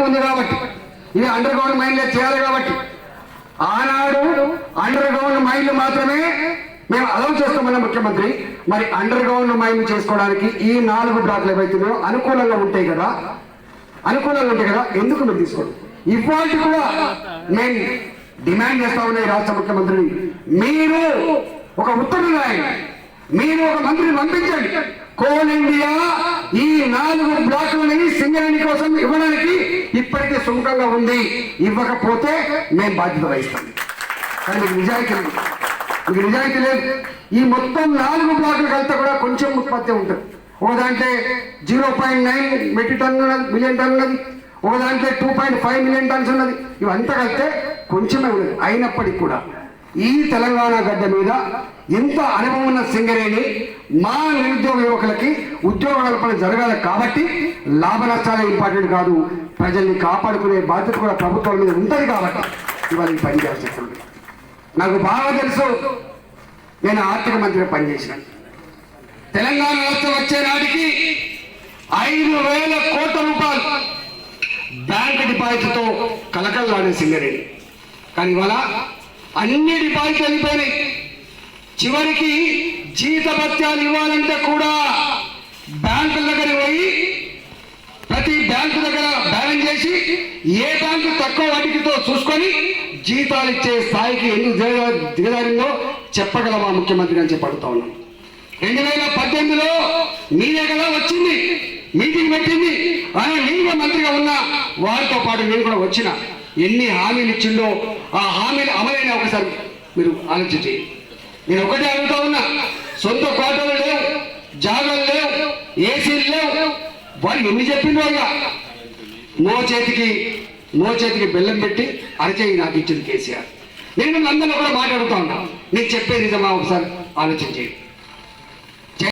ఎక్కువ ఉంది కాబట్టి. ఇది అండర్ గ్రౌండ్ మైన్లే చేయాలి కాబట్టి. ఆనాడు అండర్ గ్రౌండ్ మైన్లు మాత్రమే మేము అలౌ చేస్తామన్న ముఖ్యమంత్రి. మరి అండర్ గ్రౌండ్ మైన్లు చేసుకోవడానికి ఈ నాలుగు బ్లాక్లు ఏవైతున్నాయో అనుకూలంగా ఉంటాయి కదా. అనుకూలంగా ఉంటాయి కదా. ఎందుకు మీరు తీసుకోండి ఇవాళ కూడా నేను డిమాండ్ చేస్తా ఉన్నాయి రాష్ట్ర ముఖ్యమంత్రిని. మీరు ఒక ఉత్తర్వులు రాయండి మీరు ఒక మంత్రిని పంపించండి. కోల్ ఇండియా ఈ నాలుగు బ్లాకులని సింగరేణి కోసం ఇప్పటికే సుముఖంగా ఉంది ఇవ్వకపోతే మేము బాధ్యత వహిస్తాం. కానీ మీకు నిజాయితీ లేదు. మీకు నిజాయితీ లేదు. ఈ మొత్తం నాలుగు బ్లాకులు కలిస్తే కూడా కొంచెం ఉత్పత్తి ఉంటుంది. ఒకదాంటే zero point nine metric ton ఉన్నది మిలియన్ టన్ ఉన్నది. ఒకదాంట్లో two point five million tons ఉన్నది. ఇవంతా కలిస్తే కొంచెమే ఉన్నది అయినప్పటికీ కూడా. ఈ తెలంగాణ గడ్డ మీద ఇంత అనుభవం ఉన్న సింగరేణి మా నిరుద్యోగ యువకులకి ఉద్యోగ కల్పన జరగాలి కాబట్టి లాభ నష్టాలే ఇంపార్టెంట్ కాదు. ప్రజల్ని కాపాడుకునే బాధ్యత కూడా ప్రభుత్వం మీద ఉంటుంది కాబట్టి ఇవాళ ఈ పని చేస్తుంది నాకు బాగా తెలుసు నేను ఆర్థిక మంత్రిగా పనిచేసినాను తెలంగాణ రాష్ట్రం వచ్చే నాటికి ఐదు వేల కోట్ల రూపాయలు బ్యాంక్ డిపాజిట్తో కలకల్లాడే సింగరేణి. కానీ ఇవాళ అన్ని డిపాజిట్లు అయిపోయినాయి చివరికి జీతభత్యాలు ఇవ్వాలంటే కూడా బ్యాంకుల దగ్గర పోయి ప్రతి బ్యాంకు దగ్గర బ్యాలెన్స్ చేసి ఏ బ్యాంకు తక్కువ వాటికితో చూసుకొని జీతాలు ఇచ్చే స్థాయికి ఎందుకు దిగ- దిగజారిందో చెప్పగలమా ముఖ్యమంత్రి అని చెప్పి అడుగుతా ఉన్నాం రెండు వేల పద్దెనిమిదిలో మీరే కదా వచ్చింది మీటింగ్ పెట్టింది ఆయన నేను మంత్రిగా ఉన్నా వారితో పాటు నేను కూడా వచ్చిన. ఎన్ని హామీలు ఇచ్చిందో ఆ హామీలు అమలైన ఒకసారి మీరు ఆలోచించి నేను ఒకటే అడుగుతా ఉన్నా సొంత కోటలు లేవు జాగాలు లేవు ఏసీలు లేవు. వారు ఎన్ని చెప్పిండో ఇక నో చేతికి నో చేతికి బెల్లం పెట్టి అరచేయి నాకు ఇచ్చింది కేసీఆర్. నేను అందరిలో కూడా మాట్లాడుతా ఉన్నా. నేను చెప్పేది నిజమా ఒకసారి ఆలోచించేయండి